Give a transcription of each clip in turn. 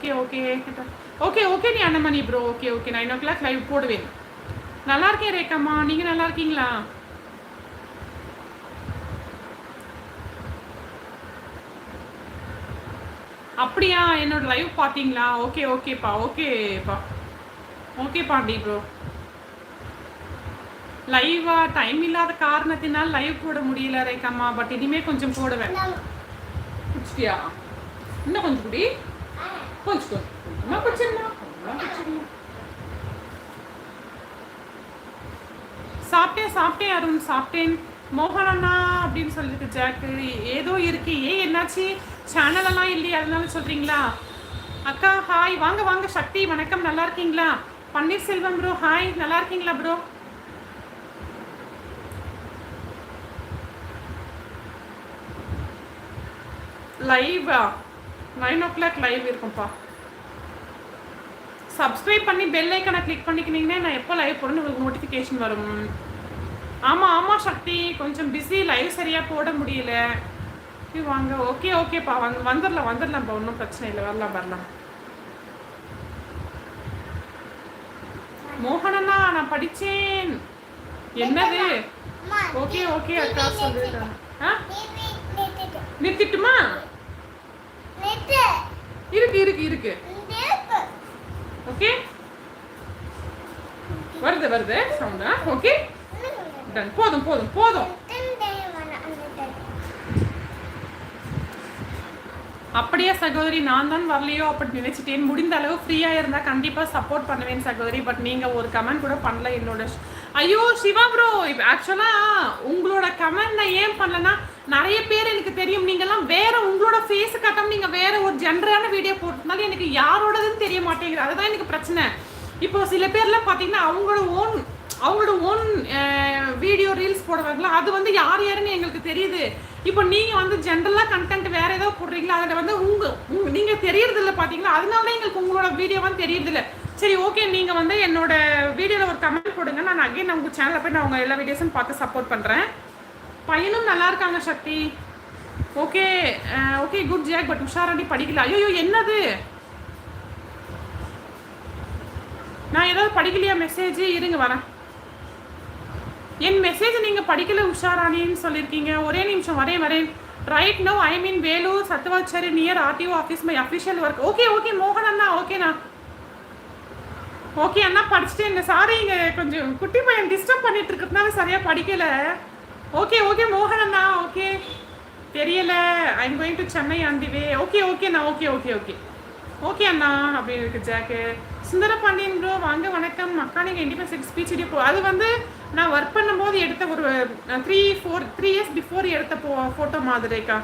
Okay okay okay okay நீ Annamani bro okay okay nine o'clock live போடுவேன். நல்லா இருக்கேன் ரேக்கம்மா நீங்க நல்லா இருக்கீங்களா? அப்படியா? என்னோட லைவ் பார்த்தீங்களா? ஓகே ஓகேப்பா ஓகேப்பா ஓகே பாண்டி ப்ரோ லைவா டைம் இல்லாத காரணத்தினால் லைவ் போட முடியல ரேக்கம்மா பட் இனிமே கொஞ்சம் போடுவேன். குடிச்சிட்டியா? இன்னும் கொஞ்சம் குடி. கொஞ்சம் கொஞ்சம் கொஞ்சமாக குடிச்சிடலாம் சாப்பிட்டேன் சாப்பிட்டேன் அருண் சாப்பிட்டேன் மோகன் அண்ணா அப்படின்னு சொல்லிருக்கு ஜாக்கு ஏதோ இருக்கு. ஏன் என்னாச்சு? சேனல் எல்லாம் அதனால சொல்றீங்களா? அக்கா ஹாய் வாங்க வாங்க. சக்தி வணக்கம். நல்லா இருக்கீங்களா? பன்னீர்செல்வம் ப்ரோ ஹாய் நல்லா இருக்கீங்களா ப்ரோ லைவா நைன் ஓ கிளாக் லைவ் இருக்கும்ப்பா சப்ஸ்கிரைப் பண்ணி பெல் ஐக்கனை கிளிக் பண்ணிக்கினீங்கன்னா நான் எப்போ லைவ் போடணும் உங்களுக்கு நோட்டிஃபிகேஷன் வரும். ஆமாம் ஆமாம் சக்தி. கொஞ்சம் பிஸி லைவ் சரியாக போட முடியல. வாங்க. ஓகே ஓகேப்பா வந்து வந்துடலாம் வந்துடலாம்ப்பா ஒன்றும் பிரச்சனை இல்லை. வரலாம் வரலாம். மோகனண்ணா நான் படித்தேன் என்னது? ஓகே ஓகே அக்கா ஆ? நிறுத்திட்டுமா? இருக்கு இருக்கு இருக்கு. ஓகே? வருது வருது சவுண்டா? ஓகே? டன் போதும் போதும் போதும். அப்படியே சகோதரி நான் தான் வரலையோ அப்படி நினைச்சிட்டேன். முடிந்த அளவு ஃப்ரீயாக இருந்தால் கண்டிப்பாக சப்போர்ட் பண்ணுவேன் சகோதரி. பட் நீங்கள் ஒரு கமெண்ட் கூட பண்ணல. என்னோட ஐயோ சிவா ப்ரோ ஆக்சுவலாக உங்களோட கமெண்ட் நான் ஏன் பண்ணலன்னா நிறைய பேர் எனக்கு தெரியும். நீங்கள்லாம் வேற உங்களோட ஃபேஸ் கட்டம் நீங்கள் வேற ஒரு ஜென்ரலான வீடியோ போட்டதுனால எனக்கு யாரோடதுன்னு தெரிய மாட்டேங்குது. அதுதான் எனக்கு பிரச்சனை. இப்போ சில பேர்லாம் பார்த்தீங்கன்னா அவங்களோட ஓன் அவங்களோட ஓன் வீடியோ ரீல்ஸ் போடுவாங்களா அது வந்து யார் யாருன்னு எங்களுக்கு தெரியுது. இப்போ நீங்கள் வந்து ஜென்ரலாக கண்டென்ட் வேற ஏதோ போடுறீங்களா? அதில் வந்து உங்கள் உங்க- நீங்கள் தெரியறது இல்ல அதனால தான் எங்களுக்கு உங்களோட வீடியோ வந்து தெரியறது சரி ஓகே நீங்கள் வந்து என்னோட வீடியோவில் ஒரு கமெண்ட் போடுங்க. நான் அகைன் உங்கள் சேனலில் போய் நான் உங்கள் எல்லா வீடியோஸும் பார்த்து சப்போர்ட் பண்ணுறேன் பையனும் நல்லா இருக்காங்க Sakthi. Okay okay good Jack but உஷாராண்டி படிக்கல. ஐயோ என்னது? நான் ஏதாவது படிக்கலையா மெசேஜ் இருங்க வரேன். என் மெசேஜ் நீங்கள் படிக்கல உஷாராணின்னு சொல்லியிருக்கீங்க ஒரே நிமிஷம் வரேன் வரேன். Right no I mean Vellore Sathuvachari near RTO office my official work okay okay மோகன் அண்ணா ஓகேண்ணா ஓகே அண்ணா படிச்சுட்டு இல்லை சாரி இங்கே கொஞ்சம் குட்டி பையன் டிஸ்டர்ப் பண்ணிட்டு இருக்கிறதுனால சரியாக படிக்கலை. ஓகே ஓகே மோகன் அண்ணா ஓகே தெரியல. I'm going to Chennai anyway okay ஓகேண்ணா ஓகே ஓகே ஓகே ஓகே அண்ணா அப்படின்னு இருக்கு ஜாக்கு சுந்தரபாண்டியன் ப்ரோ வாங்க வணக்கம். அக்கா நீங்கள் இண்டிபெண்டன்ஸ் ஸ்பீச் வீடியோ போ அது வந்து நான் ஒர்க் பண்ணும்போது எடுத்த ஒரு three four three years before எடுத்த போ ஃபோட்டோ மாதிரிக்கா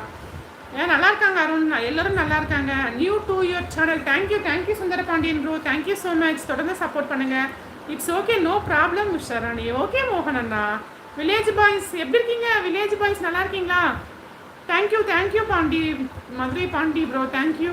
ஏன் நல்லா இருக்காங்க அருண் எல்லாரும் நல்லா இருக்காங்க new to your channel thank you thank you Sundara Pandian bro thank you so much தொடர்ந்து சப்போர்ட் பண்ணுங்க. It's okay no problem Usharani okay மோகன் அண்ணா. வில்லேஜ் பாய்ஸ் எப்படி இருக்கீங்க? வில்லேஜ் பாய்ஸ் நல்லா இருக்கீங்களா thank you thank you Pandi. Madurai Pandi bro thank you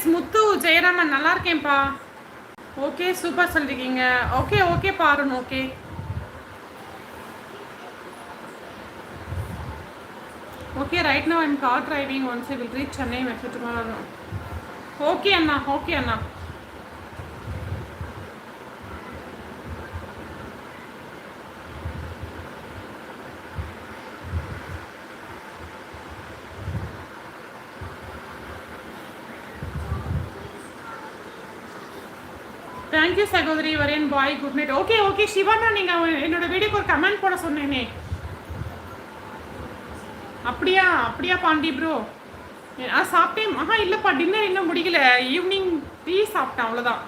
S Muthu Jayaraman நல்லா இருக்கேன்ப்பா. ஓகே சூப்பர் சொல்லிருக்கீங்க. ஓகே ஓகே பாருங்க okay okay right no I'm car driving once will reach Chennai message tomorrow okay Anna okay அண்ணா. Thank you சகோதரி. வரேன் bye good night okay okay Siwana நீங்க என்னோட வீடியோக்கு ஒரு கமெண்ட் போட சொன்னேனே. அப்படியா? அப்படியா பாண்டி ப்ரோ ஆ சாப்பிட்டேன். ஆஹா இல்லைப்பா டின்னர் இன்னும் முடியல ஈவினிங் டீ சாப்பிட்டேன் அவ்வளோதான்